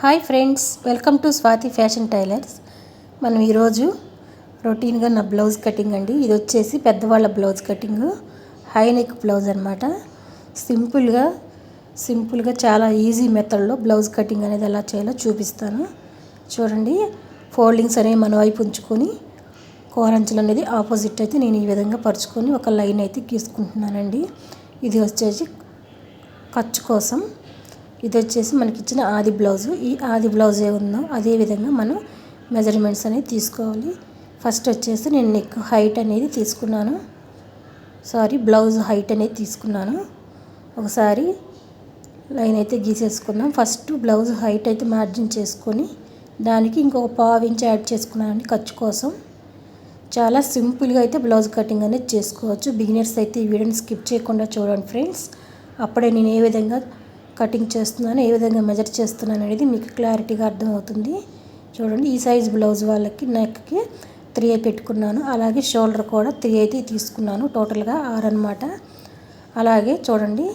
Hi friends welcome to Swathi fashion tailors. మనం ఈరోజు రొటీన్గా నా బ్లౌజ్ కటింగ్ అండి. ఇది వచ్చేసి పెద్దవాళ్ళ blouse cutting. High neck blouse అనమాట సింపుల్గా సింపుల్గా చాలా ఈజీ మెథడ్లో బ్లౌజ్ కటింగ్ అనేది ఎలా చేయాలో చూపిస్తాను. చూడండి ఫోల్డింగ్స్ అనేవి మన వైపు ఉంచుకొని కోరంచులు అనేది ఆపోజిట్ అయితే నేను ఈ విధంగా పరుచుకొని ఒక లైన్ అయితే గీసుకుంటున్నానండి. ఇది వచ్చేసి ఖర్చు కోసం. ఇది వచ్చేసి మనకి ఇచ్చిన ఆది బ్లౌజు. ఈ ఆది బ్లౌజ్ ఏ ఉందో అదే విధంగా మనం మెజర్మెంట్స్ అనేది తీసుకోవాలి. ఫస్ట్ వచ్చేసి నేను నెక్ హైట్ అనేది తీసుకున్నాను. సారీ బ్లౌజ్ హైట్ అనేది తీసుకున్నాను. ఒకసారి లైన్ అయితే గీసేసుకున్నాం ఫస్ట్ బ్లౌజ్ హైట్ అయితే మార్జిన్ చేసుకొని దానికి ఇంకొక పావు ఇంచ్ యాడ్ చేసుకున్నానండి ఖర్చు కోసం. చాలా సింపుల్గా అయితే బ్లౌజ్ కటింగ్ అనేది చేసుకోవచ్చు. బిగినర్స్ అయితే ఈ వీడియోని స్కిప్ చేయకుండా చూడండి ఫ్రెండ్స్. అప్పుడే నేను ఏ విధంగా కటింగ్ చేస్తున్నాను ఏ విధంగా మెజర్ చేస్తున్నాను అనేది మీకు క్లారిటీగా అర్థమవుతుంది. చూడండి ఈ సైజ్ బ్లౌజ్ వాళ్ళకి నెక్కి త్రీ పెట్టుకున్నాను. అలాగే షోల్డర్ కూడా త్రీ అయితే తీసుకున్నాను టోటల్గా ఆరు అనమాట అలాగే చూడండి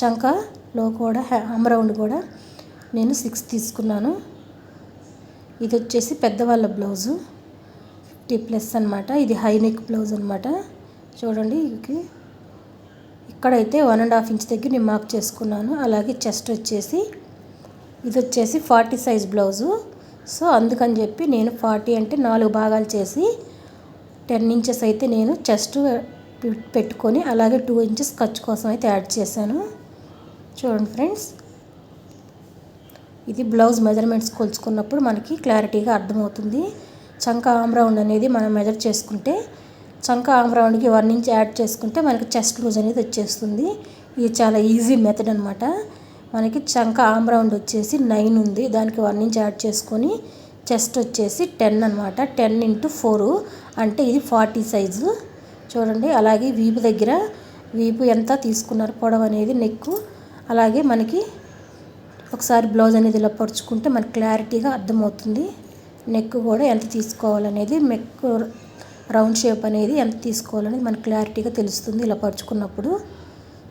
చంకలో కూడా అమరౌండ్ కూడా నేను సిక్స్ తీసుకున్నాను. ఇది వచ్చేసి పెద్దవాళ్ళ బ్లౌజు ఫిఫ్టీ ప్లస్ అనమాట ఇది హై నెక్ బ్లౌజ్ అనమాట చూడండి ఇది ఇక్కడైతే వన్ అండ్ హాఫ్ ఇంచ్ దగ్గర నేను మార్క్ చేసుకున్నాను. అలాగే చెస్ట్ వచ్చేసి ఇది వచ్చేసి ఫార్టీ సైజ్ బ్లౌజు. సో అందుకని చెప్పి నేను ఫార్టీ అంటే నాలుగు భాగాలు చేసి టెన్ ఇంచెస్ అయితే నేను చెస్ట్ పెట్టుకొని అలాగే టూ ఇంచెస్ ఖర్చు కోసం అయితే యాడ్ చేశాను. చూడండి ఫ్రెండ్స్. ఇది బ్లౌజ్ మెజర్మెంట్స్ కొలుచుకున్నప్పుడు మనకి క్లారిటీగా అర్థమవుతుంది. చంక ఆమ్ రౌండ్ అనేది మనం మెజర్ చేసుకుంటే చంక ఆమ్ రౌండ్కి వన్ ఇంచ్ యాడ్ చేసుకుంటే మనకి చెస్ట్ లూజ్ అనేది వచ్చేస్తుంది. ఇది చాలా ఈజీ మెథడ్ అనమాట మనకి చంక ఆమ్ రౌండ్ వచ్చేసి నైన్ ఉంది. దానికి వన్ ఇంచ్ యాడ్ చేసుకొని చెస్ట్ వచ్చేసి టెన్ అనమాట టెన్ ఇంటూ ఫోర్ అంటే ఇది ఫార్టీ సైజు. చూడండి అలాగే వీపు దగ్గర వీపు ఎంత తీసుకున్నారు పొడవు అనేది నెక్ అలాగే మనకి ఒకసారి బ్లౌజ్ అనేది ఇలా పరుచుకుంటే మనకి క్లారిటీగా అర్థమవుతుంది. నెక్ కూడా ఎంత తీసుకోవాలనేది మెక్ రౌండ్ షేప్ అనేది ఎంత తీసుకోవాలనేది మనకు క్లారిటీగా తెలుస్తుంది ఇలా పరుచుకున్నప్పుడు.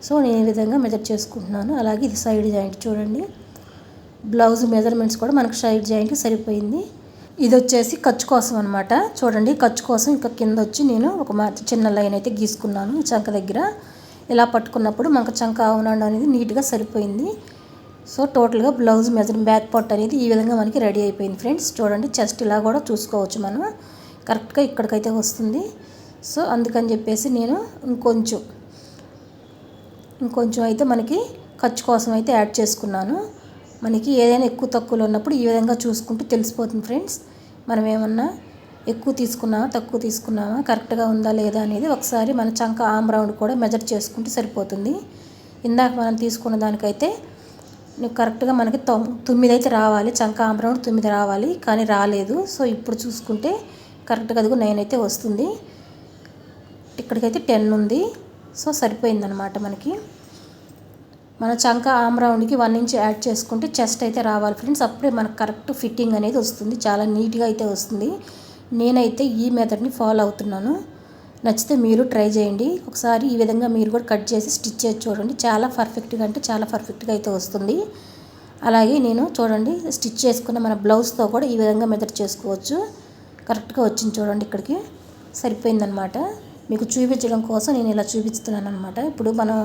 సో నేను ఈ విధంగా మెజర్ చేసుకుంటున్నాను. అలాగే ఇది సైడ్ జాయింట్ చూడండి. బ్లౌజ్ మెజర్మెంట్స్ కూడా మనకు సైడ్ జాయింట్ సరిపోయింది. ఇది వచ్చేసి ఖర్చు కోసం అనమాట చూడండి ఖర్చు కోసం ఇంకా కింద వచ్చి నేను ఒక చిన్న లైన్ అయితే గీసుకున్నాను చంక దగ్గర. ఇలా పట్టుకున్నప్పుడు మనకు చంక అవునండి అనేది నీట్గా సరిపోయింది. సో టోటల్గా బ్లౌజ్ మెజర్ బ్యాక్ పార్ట్ అనేది ఈ విధంగా మనకి రెడీ అయిపోయింది ఫ్రెండ్స్. చూడండి చెస్ట్ ఇలా కూడా చూసుకోవచ్చు మనం. కరెక్ట్గా ఇక్కడికైతే వస్తుంది. సో అందుకని చెప్పేసి నేను ఇంకొంచెం ఇంకొంచెం అయితే మనకి ఖర్చు కోసం అయితే యాడ్ చేసుకున్నాను. మనకి ఏదైనా ఎక్కువ తక్కువలో ఉన్నప్పుడు ఈ విధంగా చూసుకుంటూ తెలిసిపోతుంది ఫ్రెండ్స్. మనం ఏమన్నా ఎక్కువ తీసుకున్నామా తక్కువ తీసుకున్నామా కరెక్ట్గా ఉందా లేదా అనేది ఒకసారి మన చంక ఆమ్ రౌండ్ కూడా మెజర్ చేసుకుంటే సరిపోతుంది. ఇందాక మనం తీసుకున్న దానికైతే కరెక్ట్గా మనకి తొమ్మిది అయితే రావాలి. చంక ఆమ్ రౌండ్ తొమ్మిది రావాలి కానీ రాలేదు. సో ఇప్పుడు చూసుకుంటే కరెక్ట్గా అదిగో నైన్ అయితే వస్తుంది. ఇక్కడికైతే టెన్ ఉంది. సో సరిపోయిందనమాట మనకి. మన చంక ఆమ్ రౌండ్కి వన్ ఇంచ్ యాడ్ చేసుకుంటే చెస్ట్ అయితే రావాలి ఫ్రెండ్స్. అప్పుడే మనకు కరెక్ట్ ఫిట్టింగ్ అనేది వస్తుంది. చాలా నీట్గా అయితే వస్తుంది. నేనైతే ఈ మెథడ్ని ఫాలో అవుతున్నాను. నచ్చితే మీరు ట్రై చేయండి. ఒకసారి ఈ విధంగా మీరు కూడా కట్ చేసి స్టిచ్ చేసి చూడండి. చాలా పర్ఫెక్ట్గా అంటే చాలా పర్ఫెక్ట్గా అయితే వస్తుంది. అలాగే నేను చూడండి స్టిచ్ చేసుకున్న మన బ్లౌజ్తో కూడా ఈ విధంగా మెథడ్ చేసుకోవచ్చు. కరెక్ట్గా వచ్చింది చూడండి ఇక్కడికి. సరిపోయిందనమాట మీకు చూపించడం కోసం నేను ఇలా చూపిస్తున్నాను అనమాట ఇప్పుడు మనం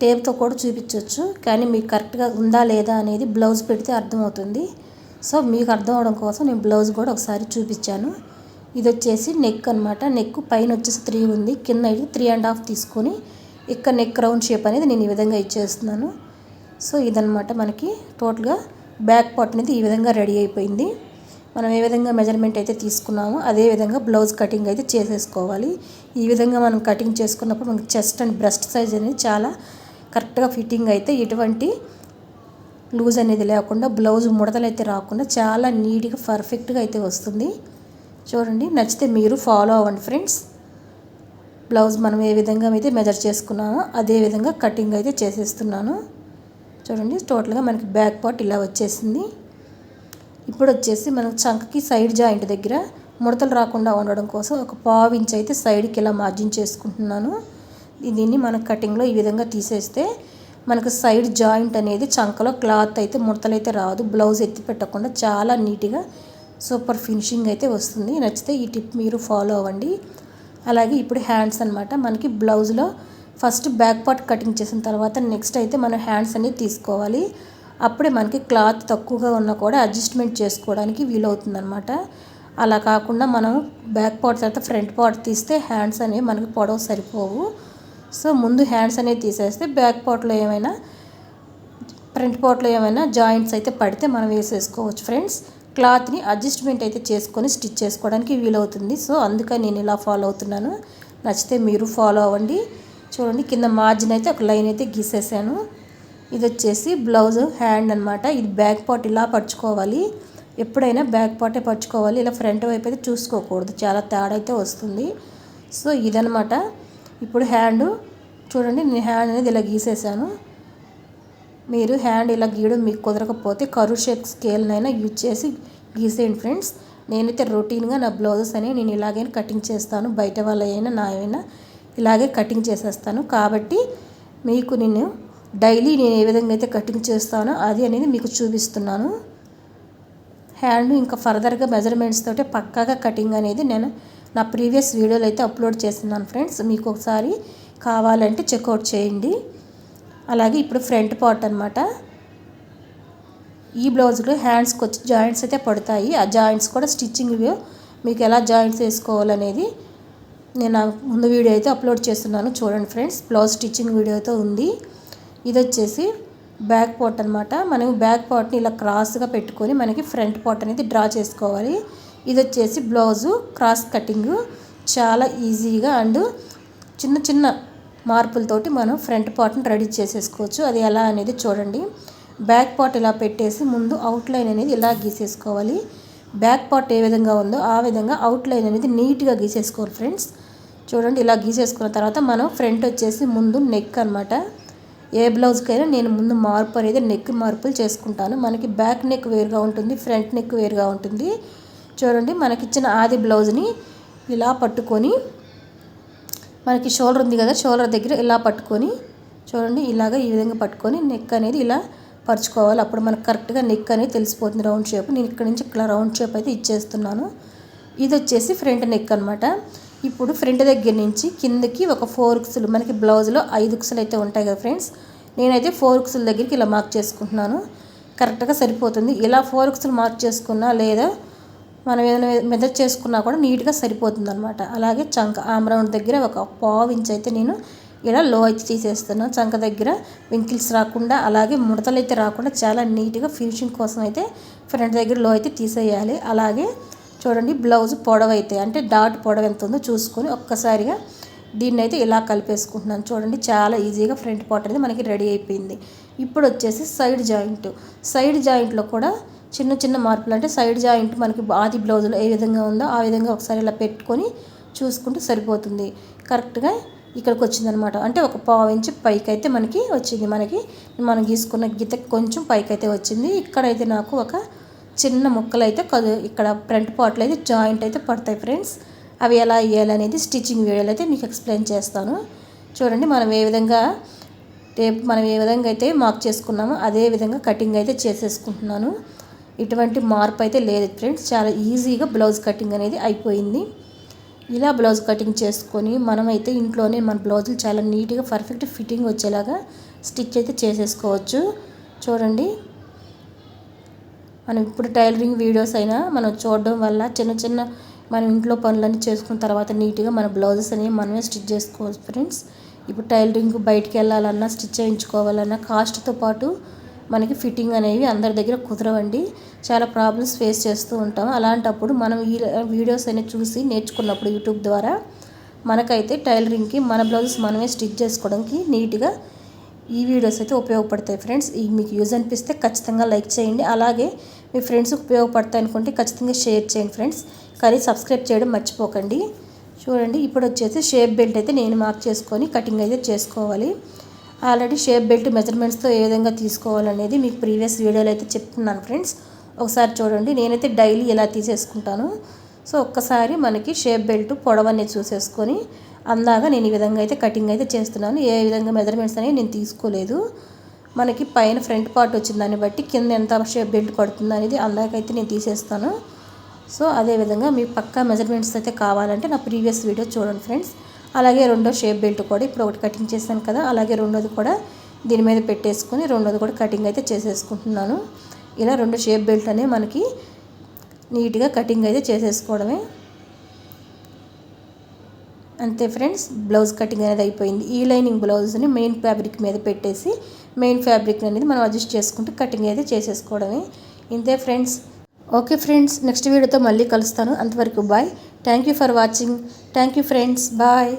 టేప్తో కూడా చూపించవచ్చు కానీ మీకు కరెక్ట్గా ఉందా లేదా అనేది బ్లౌజ్ పెడితే అర్థమవుతుంది. సో మీకు అర్థం అవడం కోసం నేను బ్లౌజ్ కూడా ఒకసారి చూపించాను. ఇది వచ్చేసి నెక్ అనమాట నెక్ పైన వచ్చేసి త్రీ ఉంది. కింద అయితే త్రీ అండ్ హాఫ్ తీసుకొని ఇక్కడ నెక్ రౌండ్ షేప్ అనేది నేను ఈ విధంగా ఇచ్చేస్తున్నాను. సో ఇదనమాట మనకి టోటల్గా బ్యాక్ పార్ట్ అనేది ఈ విధంగా రెడీ అయిపోయింది. మనం ఏ విధంగా మెజర్మెంట్ అయితే తీసుకున్నామో అదే విధంగా బ్లౌజ్ కటింగ్ అయితే చేసేసుకోవాలి. ఈ విధంగా మనం కటింగ్ చేసుకున్నప్పుడు మనకి చెస్ట్ అండ్ బ్రెస్ట్ సైజ్ అనేది చాలా కరెక్ట్గా ఫిట్టింగ్ అయితే ఎటువంటి లూజ్ అనేది లేకుండా బ్లౌజ్ ముడతలు అయితే రాకుండా చాలా నీట్గా పర్ఫెక్ట్గా అయితే వస్తుంది. చూడండి నచ్చితే మీరు ఫాలో అవ్వండి ఫ్రెండ్స్ బ్లౌజ్ మనం ఏ విధంగా అయితే మెజర్ చేసుకున్నామో అదే విధంగా కటింగ్ అయితే చేసేస్తున్నాను. చూడండి టోటల్గా మనకి బ్యాక్ పార్ట్ ఇలా వచ్చేసింది. ఇప్పుడు వచ్చేసి మనం చంకకి సైడ్ జాయింట్ దగ్గర ముడతలు రాకుండా ఉండడం కోసం ఒక పావు ఇంచ్ అయితే సైడ్కి ఇలా మార్జిన్ చేసుకుంటున్నాను. దీన్ని మన కటింగ్లో ఈ విధంగా తీసేస్తే మనకు సైడ్ జాయింట్ అనేది చంకలో క్లాత్ అయితే ముడతలైతే రాదు బ్లౌజ్ ఎత్తి పెట్టకుండా చాలా నీట్గా సూపర్ ఫినిషింగ్ అయితే వస్తుంది. నచ్చితే ఈ టిప్ మీరు ఫాలో అవ్వండి. అలాగే ఇప్పుడు హ్యాండ్స్ అనమాట మనకి బ్లౌజ్లో ఫస్ట్ బ్యాక్ పార్ట్ కటింగ్ చేసిన తర్వాత నెక్స్ట్ అయితే మనం హ్యాండ్స్ అనేది తీసుకోవాలి. అప్పుడే మనకి క్లాత్ తక్కువగా ఉన్నా కూడా అడ్జస్ట్మెంట్ చేసుకోవడానికి వీలవుతుంది అనమాట అలా కాకుండా మనం బ్యాక్ పార్ట్ తర్వాత ఫ్రంట్ పార్ట్ తీస్తే హ్యాండ్స్ అనేవి మనకి పొడవు సరిపోవు. సో ముందు హ్యాండ్స్ అనేవి తీసేస్తే బ్యాక్ పార్ట్లో ఏమైనా ఫ్రంట్ పార్ట్లో ఏమైనా జాయింట్స్ అయితే పడితే మనం వేసేసుకోవచ్చు ఫ్రెండ్స్. క్లాత్ని అడ్జస్ట్మెంట్ అయితే చేసుకొని స్టిచ్ చేసుకోవడానికి వీలవుతుంది. సో అందుకని నేను ఇలా ఫాలో అవుతున్నాను. నచ్చితే మీరు ఫాలో అవ్వండి. చూడండి కింద మార్జిన్ అయితే ఒక లైన్ అయితే గీసేసాను. ఇది వచ్చేసి బ్లౌజ్ హ్యాండ్ అనమాట ఇది బ్యాక్ పార్ట్ ఇలా పరుచుకోవాలి. ఎప్పుడైనా బ్యాక్ పార్టే పరుచుకోవాలి. ఇలా ఫ్రంట్ వైపు అయితే చూసుకోకూడదు. చాలా తేడా అయితే వస్తుంది. సో ఇదనమాట ఇప్పుడు హ్యాండ్ చూడండి నేను హ్యాండ్ అనేది ఇలా గీసేసాను. మీరు హ్యాండ్ ఇలా గీయడం మీకు కుదరకపోతే కరు షేప్ స్కేల్నైనా యూజ్ చేసి గీసేయండి ఫ్రెండ్స్. నేనైతే రొటీన్గా నా బ్లౌజెస్ అనేవి నేను ఇలాగే కటింగ్ చేస్తాను. బయట వాళ్ళ అయినా నా ఇలాగే కటింగ్ చేసేస్తాను. కాబట్టి మీకు నేను డైలీ నేను ఏ విధంగా అయితే కటింగ్ చేస్తానో అది అనేది మీకు చూపిస్తున్నాను. హ్యాండ్ ఇంకా ఫర్దర్గా మెజర్మెంట్స్ తోటి పక్కాగా కటింగ్ అనేది నేను నా ప్రీవియస్ వీడియోలో అయితే అప్లోడ్ చేస్తున్నాను ఫ్రెండ్స్. మీకు ఒకసారి కావాలంటే చెక్అవుట్ చేయండి. అలాగే ఇప్పుడు ఫ్రంట్ పార్ట్ అనమాట ఈ బ్లౌజ్లో హ్యాండ్స్కి వచ్చి జాయింట్స్ అయితే పడతాయి. ఆ జాయింట్స్ కూడా స్టిచ్చింగ్ మీకు ఎలా జాయింట్స్ వేసుకోవాలనేది నేను ముందు వీడియో అయితే అప్లోడ్ చేస్తున్నాను. చూడండి ఫ్రెండ్స్ బ్లౌజ్ స్టిచ్చింగ్ వీడియో అయితే ఉంది. ఇది వచ్చేసి బ్యాక్ పార్ట్ అనమాట మనం బ్యాక్ పార్ట్ని ఇలా క్రాస్గా పెట్టుకొని మనకి ఫ్రంట్ పార్ట్ అనేది డ్రా చేసుకోవాలి. ఇది వచ్చేసి బ్లౌజు క్రాస్ కటింగ్ చాలా ఈజీగా అండ్ చిన్న చిన్న మార్పులతోటి మనం ఫ్రంట్ పార్ట్ని రెడీ చేసేసుకోవచ్చు. అది ఎలా అనేది చూడండి. బ్యాక్ పార్ట్ ఇలా పెట్టేసి ముందు అవుట్లైన్ అనేది ఇలా గీసేసుకోవాలి. బ్యాక్ పార్ట్ ఏ విధంగా ఉందో ఆ విధంగా అవుట్లైన్ అనేది నీట్గా గీసేసుకోవాలి ఫ్రెండ్స్. చూడండి ఇలా గీసేసుకున్న తర్వాత మనం ఫ్రంట్ వచ్చేసి ముందు నెక్ అనమాట ఏ బ్లౌజ్కైనా నేను ముందు మార్పు అనేది నెక్ మార్పులు చేసుకుంటాను. మనకి బ్యాక్ నెక్ వేరుగా ఉంటుంది ఫ్రంట్ నెక్ వేరుగా ఉంటుంది. చూడండి మనకిచ్చిన ఆది బ్లౌజ్ని ఇలా పట్టుకొని మనకి షోల్డర్ ఉంది కదా షోల్డర్ దగ్గర ఇలా పట్టుకొని చూడండి ఇలాగ ఈ విధంగా పట్టుకొని నెక్ అనేది ఇలా పరుచుకోవాలి. అప్పుడు మనకు కరెక్ట్గా నెక్ అనేది తెలిసిపోతుంది రౌండ్ షేప్. నేను ఇక్కడ నుంచి ఇట్లా రౌండ్ షేప్ అయితే ఇచ్చేస్తున్నాను. ఇది వచ్చేసి ఫ్రంట్ నెక్ అనమాట ఇప్పుడు ఫ్రంట్ దగ్గర నుంచి కిందకి ఒక ఫోర్ ఉక్సులు మనకి బ్లౌజ్లో ఐదు ఉక్సులు అయితే ఉంటాయి కదా ఫ్రెండ్స్. నేనైతే ఫోర్ ఉక్సుల దగ్గరికి ఇలా మార్క్ చేసుకుంటున్నాను. కరెక్ట్గా సరిపోతుంది. ఇలా ఫోర్ ఉక్సులు మార్క్ చేసుకున్నా లేదా మనం ఏదైనా మెదర్ చేసుకున్నా కూడా నీట్గా సరిపోతుంది అనమాట అలాగే చంక ఆమ్రౌండ్ దగ్గర ఒక పావు ఇంచ్ అయితే నేను ఇలా లో అయితే తీసేస్తున్నాను. చంక దగ్గర వింకిల్స్ రాకుండా అలాగే ముడతలు అయితే రాకుండా చాలా నీట్గా ఫినిషింగ్ కోసం అయితే ఫ్రంట్ దగ్గర లో అయితే తీసేయాలి. అలాగే చూడండి బ్లౌజ్ పొడవైతే అంటే డాట్ పొడవ ఎంత ఉందో చూసుకొని ఒక్కసారిగా దీన్ని అయితే ఇలా కలిపేసుకుంటున్నాను. చూడండి చాలా ఈజీగా ఫ్రంట్ పార్ట్ అనేది మనకి రెడీ అయిపోయింది. ఇప్పుడు వచ్చేసి సైడ్ జాయింట్. సైడ్ జాయింట్లో కూడా చిన్న చిన్న మార్పులు అంటే సైడ్ జాయింట్ మనకి ఆది బ్లౌజ్లో ఏ విధంగా ఉందో ఆ విధంగా ఒకసారి ఇలా పెట్టుకొని చూసుకుంటే సరిపోతుంది. కరెక్ట్గా ఇక్కడికి వచ్చిందనమాట. అంటే ఒక పావు ఇంచు పైకి అయితే మనకి వచ్చింది. మనకి మనం గీసుకున్న గీత కొంచెం పైకి అయితే వచ్చింది. ఇక్కడైతే నాకు ఒక చిన్న ముక్కలు అయితే ఇక్కడ ఫ్రంట్ పార్ట్లో అయితే జాయింట్ అయితే పడతాయి ఫ్రెండ్స్. అవి ఎలా వేయాలనేది స్టిచ్చింగ్ వీడియోలో అయితే మీకు ఎక్స్ప్లెయిన్ చేస్తాను. చూడండి మనం ఏ విధంగా టేప్ మనం ఏ విధంగా అయితే మార్క్ చేసుకున్నామో అదే విధంగా కటింగ్ అయితే చేసేసుకుంటున్నాను. ఇటువంటి మార్పు అయితే లేదు ఫ్రెండ్స్. చాలా ఈజీగా బ్లౌజ్ కటింగ్ అనేది అయిపోయింది. ఇలా బ్లౌజ్ కటింగ్ చేసుకొని మనమైతే ఇంట్లోనే మన బ్లౌజులు చాలా నీట్గా పర్ఫెక్ట్ ఫిట్టింగ్ వచ్చేలాగా స్టిచ్ అయితే చేసేసుకోవచ్చు. చూడండి. మనం ఇప్పుడు టైలరింగ్ వీడియోస్ అయినా మనం చూడడం వల్ల చిన్న చిన్న మనం ఇంట్లో పనులన్నీ చేసుకున్న తర్వాత నీట్గా మన బ్లౌజెస్ అనేవి మనమే స్టిచ్ చేసుకోవచ్చు ఫ్రెండ్స్. ఇప్పుడు టైలరింగ్ బయటికి వెళ్ళాలన్నా స్టిచ్ చేయించుకోవాలన్నా కాస్ట్తో పాటు మనకి ఫిట్టింగ్ అనేవి అందరి దగ్గర కుదరవండి. చాలా ప్రాబ్లమ్స్ ఫేస్ చేస్తూ ఉంటాం. అలాంటప్పుడు మనం ఈ వీడియోస్ అనేవి చూసి నేర్చుకున్నప్పుడు యూట్యూబ్ ద్వారా మనకైతే టైలరింగ్కి మన బ్లౌజెస్ మనమే స్టిచ్ చేసుకోవడానికి నీట్గా ఈ వీడియోస్ అయితే ఉపయోగపడతాయి ఫ్రెండ్స్. ఈ మీకు యూజ్ అనిపిస్తే ఖచ్చితంగా లైక్ చేయండి. అలాగే మీ ఫ్రెండ్స్కి ఉపయోగపడతాయి అనుకుంటే ఖచ్చితంగా షేర్ చేయండి ఫ్రెండ్స్. కానీ సబ్స్క్రైబ్ చేయడం మర్చిపోకండి. చూడండి ఇప్పుడు వచ్చేసి షేప్ బెల్ట్ అయితే నేను మార్క్ చేసుకొని కటింగ్ అయితే చేసుకోవాలి. ఆల్రెడీ షేప్ బెల్ట్ మెజర్మెంట్స్తో ఏ విధంగా తీసుకోవాలనేది మీకు ప్రీవియస్ వీడియోలో అయితే చెప్తున్నాను ఫ్రెండ్స్. ఒకసారి చూడండి నేనైతే డైలీ ఎలా తీసేసుకుంటాను. సో ఒక్కసారి మనకి షేప్ బెల్ట్ పొడవన్నీ చూసేసుకొని అందాక నేను ఈ విధంగా అయితే కటింగ్ అయితే చేస్తున్నాను. ఏ విధంగా మెజర్మెంట్స్ అనేవి నేను తీసుకోలేదు. మనకి పైన ఫ్రంట్ పార్ట్ వచ్చిన దాన్ని బట్టి కింద ఎంత షేప్ బెల్ట్ పడుతుంది అనేది అందాకైతే నేను తీసేస్తాను. సో అదేవిధంగా మీ పక్కా మెజర్మెంట్స్ అయితే కావాలంటే నా ప్రీవియస్ వీడియో చూడండి ఫ్రెండ్స్ అలాగే రెండో షేప్ బెల్ట్ కూడా ఇప్పుడు ఒకటి కటింగ్ చేశాను కదా అలాగే రెండోది కూడా దీని మీద పెట్టేసుకొని రెండోది కూడా కటింగ్ అయితే చేసేసుకుంటున్నాను. ఇలా రెండు షేప్ బెల్ట్ అనేవి మనకి నీట్గా కటింగ్ అయితే చేసేసుకోవడమే. అంతే ఫ్రెండ్స్ బ్లౌజ్ కటింగ్ అనేది అయిపోయింది. ఈ లైనింగ్ బ్లౌజ్ని మెయిన్ ఫ్యాబ్రిక్ మీద పెట్టేసి మెయిన్ ఫ్యాబ్రిక్ అనేది మనం అడ్జస్ట్ చేసుకుంటూ కటింగ్ అయితే చేసేసుకోవడమే. ఇంతే ఫ్రెండ్స్. ఓకే ఫ్రెండ్స్ నెక్స్ట్ వీడియోతో మళ్ళీ కలుస్తాను. అంతవరకు bye. Thank you for watching. Thank you friends. Bye.